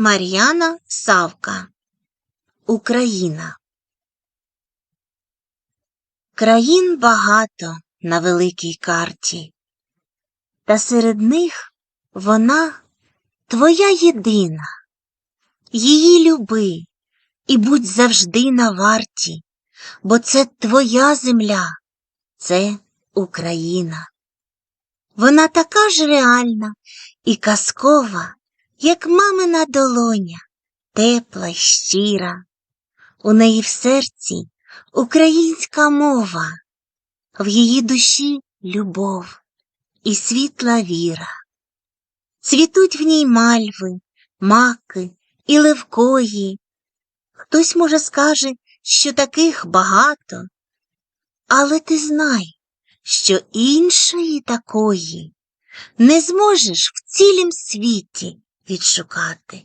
Мар'яна Савка Україна Країн багато на великій карті, та серед них вона твоя єдина. Її люби і будь завжди на варті, бо це твоя земля, це Україна. Вона така ж реальна і казкова, як мамина долоня, тепла щира. У неї в серці українська мова, в її душі любов і світла віра. Цвітуть в ній мальви, маки і левкої. Хтось, може, скаже, що таких багато, але ти знай, що іншої такої не зможеш в цілім світі відшукати.